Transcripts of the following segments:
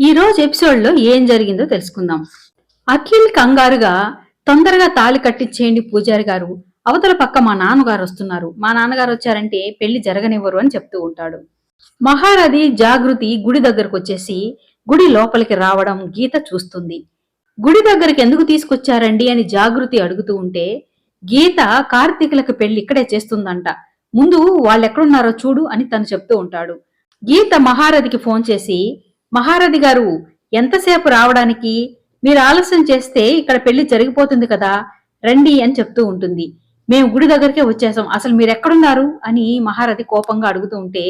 ఈ రోజు ఎపిసోడ్లో ఏం జరిగిందో తెలుసుకుందాం. అఖిల్ కంగారుగా తొందరగా తాళి కట్టించేయండి పూజారి గారు. అవతల పక్క మా నాన్నగారు వస్తున్నారు. మా నాన్నగారు వచ్చారంటే పెళ్ళి జరగనివ్వరు అని చెప్తూ ఉంటాడు. మహారథి జాగృతి గుడి దగ్గరకు వచ్చేసి గుడి లోపలికి రావడం గీత చూస్తుంది. గుడి దగ్గరికి ఎందుకు తీసుకొచ్చారండి అని జాగృతి అడుగుతూ ఉంటే గీత కార్తీకులకు పెళ్ళి ఇక్కడే చేస్తుందంట. ముందు వాళ్ళెక్కడున్నారో చూడు అని తను చెప్తూ ఉంటాడు. గీత మహారథికి ఫోన్ చేసి మహారథి గారు ఎంతసేపు రావడానికి? మీరు ఆలస్యం చేస్తే ఇక్కడ పెళ్ళి జరిగిపోతుంది కదా? రండి అని చెప్తూ ఉంటుంది. మేము గుడి దగ్గరికే వచ్చేసాం. అసలు మీరు ఎక్కడున్నారు అని మహారథి కోపంగా అడుగుతూ ఉంటే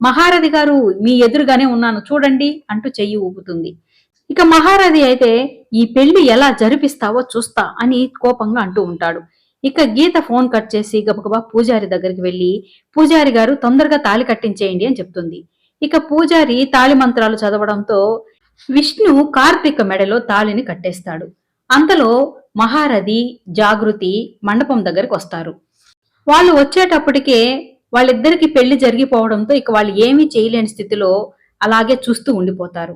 మహారథి గారు మీ ఎదురుగానే ఉన్నాను. చూడండి అంటూ చెయ్యి ఊపుతుంది. ఇక మహారథి అయితే ఈ పెళ్ళి ఎలా జరిపిస్తావో చూస్తా అని కోపంగా అంటూ ఉంటాడు. ఇక గీత ఫోన్ కట్ చేసి గబగబా పూజారి దగ్గరికి వెళ్ళి పూజారి గారు తొందరగా తాళి కట్టించేయండి అని చెప్తుంది. ఇక పూజారి తాళి మంత్రాలు చదవడంతో విష్ణు కార్తీక మెడలో తాళిని కట్టేస్తాడు. అంతలో మహారథి జాగృతి మండపం దగ్గరికి వస్తారు. వాళ్ళు వచ్చేటప్పటికే వాళ్ళిద్దరికి పెళ్ళి జరిగిపోవడంతో ఇక వాళ్ళు ఏమీ చేయలేని స్థితిలో అలాగే చూస్తూ ఉండిపోతారు.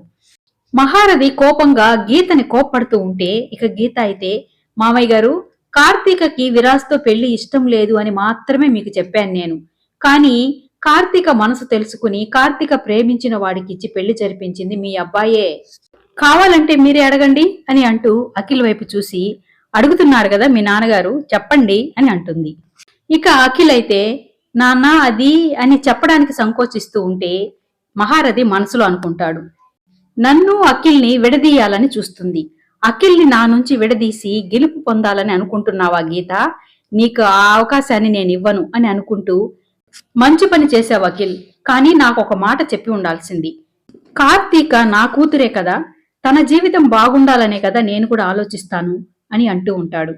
మహారథి కోపంగా గీతని కోప్పడుతూ ఉంటే ఇక గీత అయితే మామయ్య గారు కార్తీకకి విరాజ్తో పెళ్ళి ఇష్టం లేదు అని మాత్రమే మీకు చెప్పాను నేను. కానీ కార్తీక మనసు తెలుసుకుని కార్తీక ప్రేమించిన వాడికి ఇచ్చి పెళ్ళి జరిపించింది మీ అబ్బాయే. కావాలంటే మీరే అడగండి అని అంటూ అఖిల్ వైపు చూసి అడుగుతున్నారు కదా మీ నాన్నగారు చెప్పండి అని అంటుంది. ఇక అఖిల్ అయితే నాన్న అది అని చెప్పడానికి సంకోచిస్తూ ఉంటే మహారథి మనసులో అనుకుంటాడు. నన్ను అఖిల్ని విడదీయాలని చూస్తుంది. అఖిల్ని నా నుంచి విడదీసి గెలుపు పొందాలని అనుకుంటున్నావా గీత? నీకు ఆ అవకాశాన్ని నేను ఇవ్వను అని అనుకుంటూ మంచి పని చేసే వకీల్ కానీ నాకు ఒక మాట చెప్పి ఉండాల్సింది. కార్తీక నా కూతురే కదా తన జీవితం బాగుండాలనే కదా నేను కూడా ఆలోచిస్తాను అని అంటూ ఉంటాడు.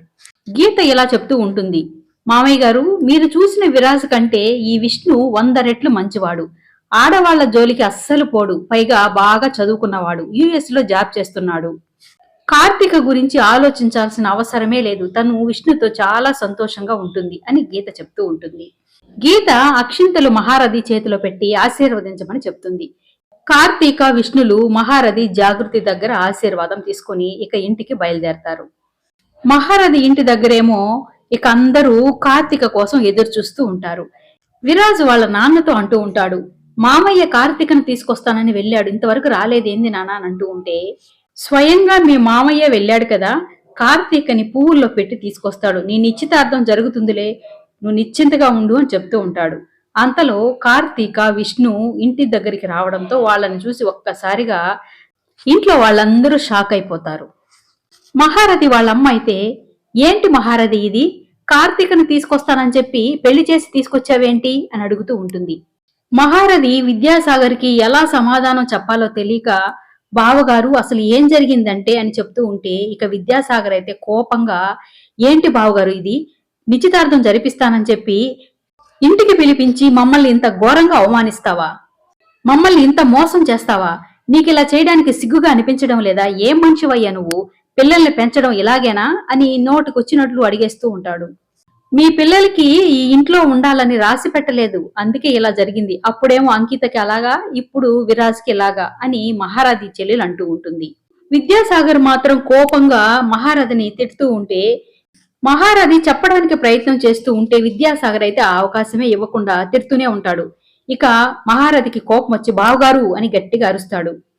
గీత ఇలా చెప్తూ ఉంటుంది. మామయ్య గారు మీరు చూసిన విరాజ్ కంటే ఈ విష్ణు వంద రెట్లు మంచివాడు. ఆడవాళ్ళ జోలికి అస్సలు పోడు పైగా బాగా చదువుకున్నవాడు యుఎస్లో జాబ్ చేస్తున్నాడు. కార్తీక గురించి ఆలోచించాల్సిన అవసరమే లేదు. తను విష్ణుతో చాలా సంతోషంగా ఉంటుంది అని గీత చెప్తూ ఉంటుంది. గీత అక్షింతలు మహారథి చేతిలో పెట్టి ఆశీర్వదించమని చెప్తుంది. కార్తీక విష్ణులు మహారథి జాగృతి దగ్గర ఆశీర్వాదం తీసుకుని ఇక ఇంటికి బయలుదేరతారు. మహారథి ఇంటి దగ్గరేమో ఇక అందరూ కార్తీక కోసం ఎదురు చూస్తూ ఉంటారు. విరాజు వాళ్ళ నాన్నతో అంటూ ఉంటాడు మామయ్య కార్తీకను తీసుకొస్తానని వెళ్ళాడు. ఇంతవరకు రాలేదేంది నానా అని అంటూ ఉంటే స్వయంగా మీ మామయ్య వెళ్ళాడు కదా కార్తీకని పువ్వుల్లో పెట్టి తీసుకొస్తాడు. నీ నిశ్చితార్థం జరుగుతుందిలే నువ్వు నిశ్చింతగా ఉండు అని చెప్తూ ఉంటాడు. అంతలో కార్తీక విష్ణు ఇంటి దగ్గరికి రావడంతో వాళ్ళని చూసి ఒక్కసారిగా ఇంట్లో వాళ్ళందరూ షాక్ అయిపోతారు. మహారథి వాళ్ళమ్మ అయితే ఏంటి మహారథి ఇది? కార్తీకను తీసుకొస్తానని చెప్పి పెళ్ళి చేసి తీసుకొచ్చావేంటి? అని అడుగుతూ ఉంటుంది. మహారథి విద్యాసాగర్కి ఎలా సమాధానం చెప్పాలో తెలియక బావగారు అసలు ఏం జరిగిందంటే అని చెప్తూ ఉంటే ఇక విద్యాసాగర్ అయితే కోపంగా ఏంటి బావగారు ఇది? నిశ్చితార్థం జరిపిస్తానని చెప్పి ఇంటికి పిలిపించి మమ్మల్ని ఇంత ఘోరంగా అవమానిస్తావా? మమ్మల్ని ఇంత మోసం చేస్తావా? నీకు ఇలా చేయడానికి సిగ్గుగా అనిపించడం లేదా? ఏం మనిషివయ్యా నువ్వు? పిల్లల్ని పెంచడం ఇలాగేనా? అని నోటుకొచ్చినట్లు అడిగేస్తూ ఉంటాడు. మీ పిల్లలకి ఈ ఇంట్లో ఉండాలని రాసి పెట్టలేదు. అందుకే ఇలా జరిగింది. అప్పుడేమో అంకితకి అలాగా ఇప్పుడు విరాజ్కి ఇలాగా అని మహారాధి చెల్లెలు అంటూ ఉంటుంది. విద్యాసాగర్ మాత్రం కోపంగా మహారథిని తిడుతూ ఉంటే మహారథి చెప్పడానికి ప్రయత్నం చేస్తూ ఉంటే విద్యాసాగర్ అయితే ఆ అవకాశమే ఇవ్వకుండా తిడుతూనే ఉంటాడు. ఇక మహారథికి కోపం వచ్చి బావగారు అని గట్టిగా అరుస్తాడు.